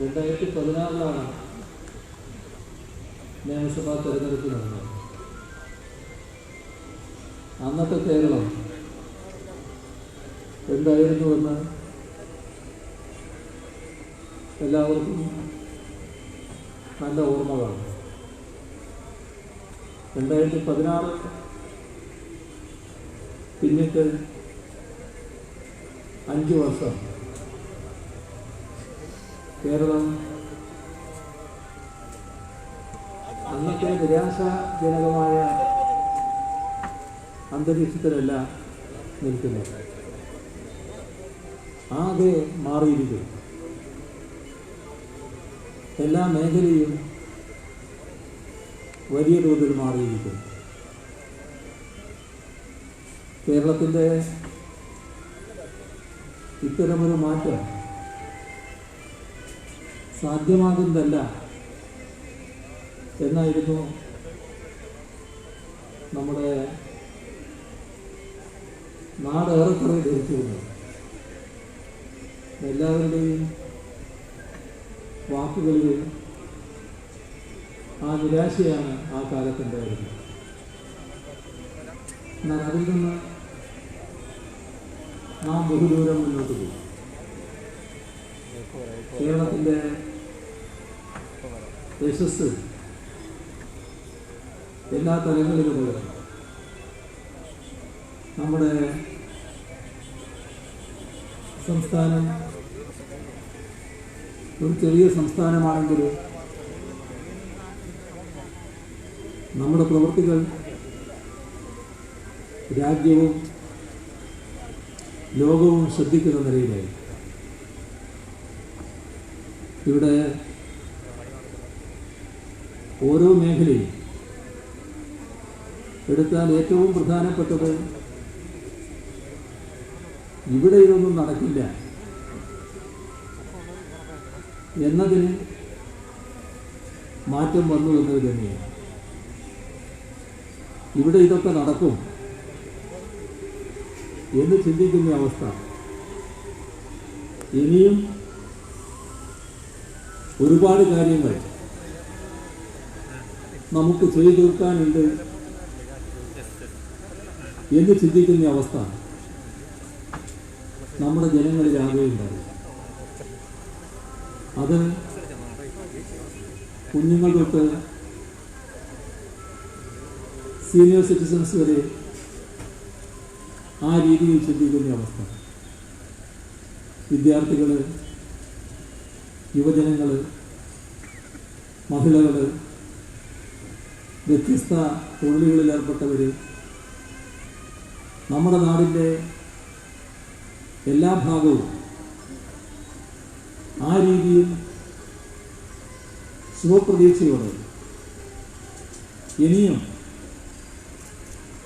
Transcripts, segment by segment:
രണ്ടായിരത്തി പതിനാറിലാണ് നിയമസഭാ തെരഞ്ഞെടുപ്പ് നടന്നത് അന്നത്തെ കേരളം എന്തായിരുന്നുവെന്ന് എല്ലാവർക്കും നല്ല ഓർമ്മകളാണ്. രണ്ടായിരത്തി പതിനാറ് പിന്നിട്ട് അഞ്ച് വർഷം. കേരളം. അന്നത്തെ നിരാശാജനകമായ അന്തരീക്ഷത്തിലല്ല നിൽക്കുന്നത്. ആകെ മാറിയിരിക്കുന്നു. എല്ലാ മേഖലയും വലിയ തോതിൽ മാറിയിരിക്കുന്നു. കേരളത്തിന്റെ ഇത്തരമൊരു മാറ്റം സാധ്യമാകുന്നതല്ല എന്നായിരുന്നു നമ്മുടെ നാട് ഏറെക്കുറെ ധരിച്ചിരുന്നത് എല്ലാവരുടെയും വാക്കുകളിൽ ആ നിരാശയാണ് ആ കാലത്തുണ്ടായിരുന്നത്. എന്നാൽ അതിൽ നിന്ന് നാം ബഹുദൂരം മുന്നോട്ട് പോയി. കേരളത്തിന്റെ യശസ് എല്ലാ തലങ്ങളിലുമുള്ള നമ്മുടെ സംസ്ഥാനം ഒരു ചെറിയ സംസ്ഥാനമാണെങ്കിൽ നമ്മുടെ പ്രവൃത്തികൾ രാജ്യവും ലോകവും ശ്രദ്ധിക്കുന്ന നിലയിലായി. ഇവിടെ ഓരോ മേഖലയും എടുത്താൽ ഏറ്റവും പ്രധാനപ്പെട്ടത് ഇവിടെ ഇതൊന്നും നടക്കില്ല എന്നതിന് മാറ്റം വന്നു എന്നത് തന്നെയാണ്. ഇവിടെ ഇതൊക്കെ നടക്കും എന്ന് ചിന്തിക്കുന്ന അവസ്ഥ. ഇനിയും ഒരുപാട് കാര്യങ്ങൾ നമുക്ക് ചെയ്തു തീർക്കാനുണ്ട് എന്ന് ചിന്തിക്കുന്ന അവസ്ഥ നമ്മുടെ ജനങ്ങളിലാകെ ഉണ്ടായി അത് കുഞ്ഞുങ്ങൾ തൊട്ട് സീനിയർ സിറ്റിസൺസ് വരെ ആ രീതിയിൽ ചിന്തിക്കുന്ന അവസ്ഥ. വിദ്യാർത്ഥികൾ യുവജനങ്ങൾ മഹിളകൾ വ്യത്യസ്ത തൊഴിലുകളിൽ ഏർപ്പെട്ടവർ നമ്മുടെ നാടിന്റെ എല്ലാ ഭാഗവും ആ രീതിയിൽ ശുഭപ്രതീക്ഷയോടെ ഇനിയും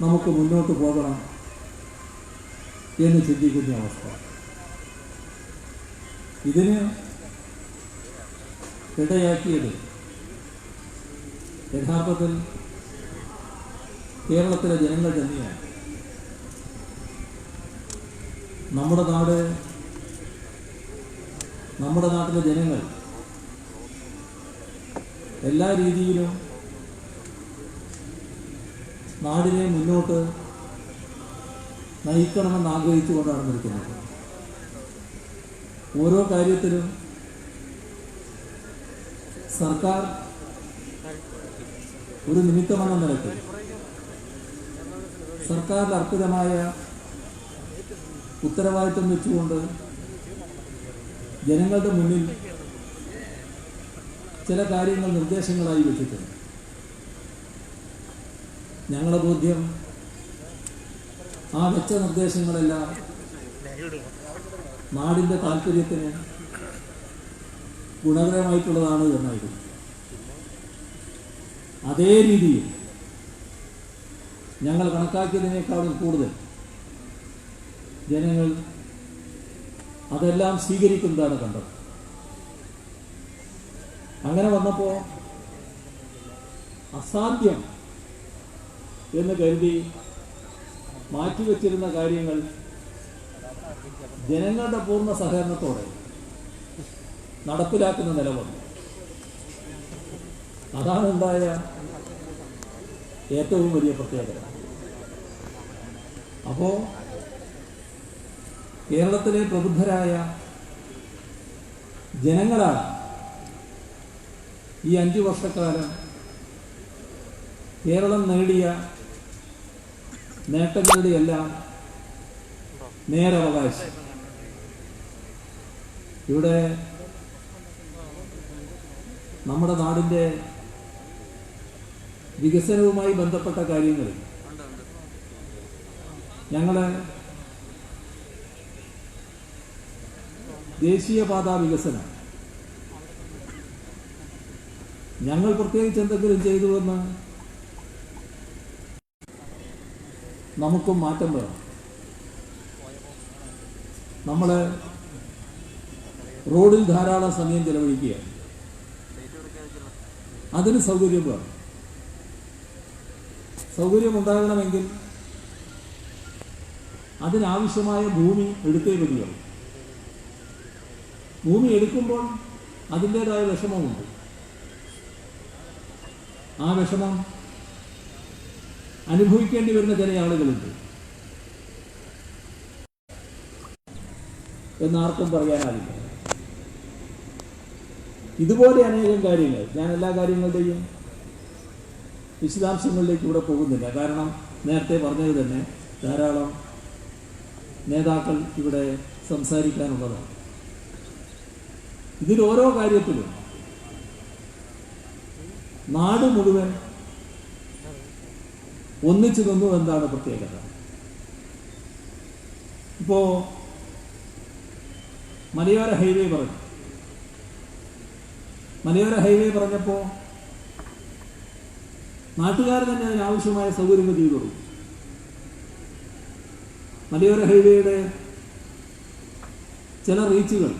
നമുക്ക് മുന്നോട്ട് പോകണം എന്ന് ചിന്തിക്കുന്ന അവസ്ഥ. ഇതിന് ഇടയാക്കിയത് യഥാർത്ഥത്തിൽ കേരളത്തിലെ ജനങ്ങൾ തന്നെയാണ്. നമ്മുടെ നാട് നമ്മുടെ നാട്ടിലെ ജനങ്ങൾ എല്ലാ രീതിയിലും നാടിനെ മുന്നോട്ട് നയിക്കണമെന്ന് ആഗ്രഹിച്ചുകൊണ്ടാണ് നിൽക്കുന്നത്. ഓരോ കാര്യത്തിലും സർക്കാർ ഒരു നിമിത്തമെന്ന നിലയ്ക്ക് സർക്കാരിൽ അർപ്പിതമായ ഉത്തരവാദിത്വം വെച്ചുകൊണ്ട് ജനങ്ങളുടെ മുന്നിൽ ചില കാര്യങ്ങൾ നിർദ്ദേശങ്ങളായി വെച്ചിട്ടുണ്ട്. ഞങ്ങളുടെ ബോധ്യം ആ വെച്ച നിർദ്ദേശങ്ങളെല്ലാം നാടിന്റെ താല്പര്യത്തിന് ഗുണകരമായിട്ടുള്ളതാണ് എന്നായിരുന്നു. അതേ രീതിയിൽ ഞങ്ങൾ കണക്കാക്കിയതിനേക്കാളും കൂടുതൽ ജനങ്ങൾ അതെല്ലാം സ്വീകരിക്കുന്നതാണ് കണ്ടത്. അങ്ങനെ വന്നപ്പോൾ അസാധ്യം എന്ന് കരുതി മാറ്റിവെച്ചിരുന്ന കാര്യങ്ങൾ ജനങ്ങളുടെ പൂർണ സഹകരണത്തോടെ നടപ്പിലാക്കുന്ന നില വന്നു അതാണ് ഉണ്ടായ ഏറ്റവും വലിയ പ്രത്യേകത. അപ്പോ കേരളത്തിലെ പ്രബുദ്ധരായ ജനങ്ങളാണ് ഈ അഞ്ചു വർഷക്കാലം കേരളം നേടിയ നേട്ടങ്ങളുടെ എല്ലാം നേരവകാശം. ഇവിടെ നമ്മുടെ നാടിന്റെ വികസനവുമായി ബന്ധപ്പെട്ട കാര്യങ്ങളിൽ ഞങ്ങളെ ദേശീയപാതാ വികസനം. ഞങ്ങൾ പ്രത്യേകിച്ച് എന്തെങ്കിലും ചെയ്തുവെന്ന് നമുക്കും മാറ്റം വേണം. നമ്മൾ റോഡിൽ ധാരാളം സമയം ചെലവഴിക്കുക അതിന് സൗകര്യം വേണം. സൗകര്യമുണ്ടാകണമെങ്കിൽ അതിനാവശ്യമായ ഭൂമി എടുത്തേ മതിയാവും ഭൂമി എടുക്കുമ്പോൾ അതിന്റെതായ വിഷമമുണ്ട്. ആ വിഷമം അനുഭവിക്കേണ്ടി വരുന്ന ചില ആളുകളുണ്ട്. എന്നാർക്കും പറയാനാവില്ല. ഇതുപോലെ അനേകം കാര്യങ്ങൾ ഞാൻ എല്ലാ കാര്യങ്ങളുടെയും വിശദാംശങ്ങളിലേക്ക് ഇവിടെ പോകുന്നില്ല. കാരണം നേരത്തെ പറഞ്ഞത് തന്നെ ധാരാളം നേതാക്കൾ ഇവിടെ സംസാരിക്കാനുള്ളതാണ്. ഇതിൽ ഓരോ കാര്യത്തിലും നാട് മുഴുവൻ ഒന്നിച്ചു നിന്നു എന്താണ് പ്രത്യേകത. ഇപ്പോ മലയോര ഹൈവേ പറഞ്ഞു. മലയോര ഹൈവേ പറഞ്ഞപ്പോ നാട്ടുകാർ തന്നെ അതിനാവശ്യമായ സൗകര്യങ്ങൾ ചെയ്തു കൊടുക്കും. മലയോര ഹൈവേയുടെ ചില റീച്ചുകൾ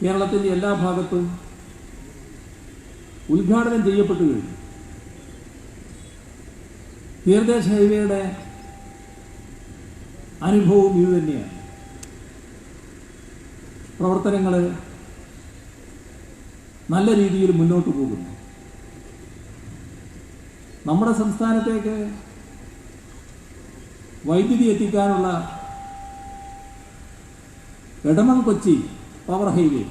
കേരളത്തിന്റെ എല്ലാ ഭാഗത്തും ഉദ്ഘാടനം ചെയ്യപ്പെട്ടു കഴിഞ്ഞു. തീരദേശ ഹൈവേയുടെ അനുഭവം ഇത് തന്നെയാണ്. പ്രവർത്തനങ്ങൾ നല്ല രീതിയിൽ മുന്നോട്ട് പോകുന്നു. നമ്മുടെ സംസ്ഥാനത്തേക്ക് വൈദ്യുതി എത്തിക്കാനുള്ള എടമം കൊച്ചി പവർ ഹൈവേ.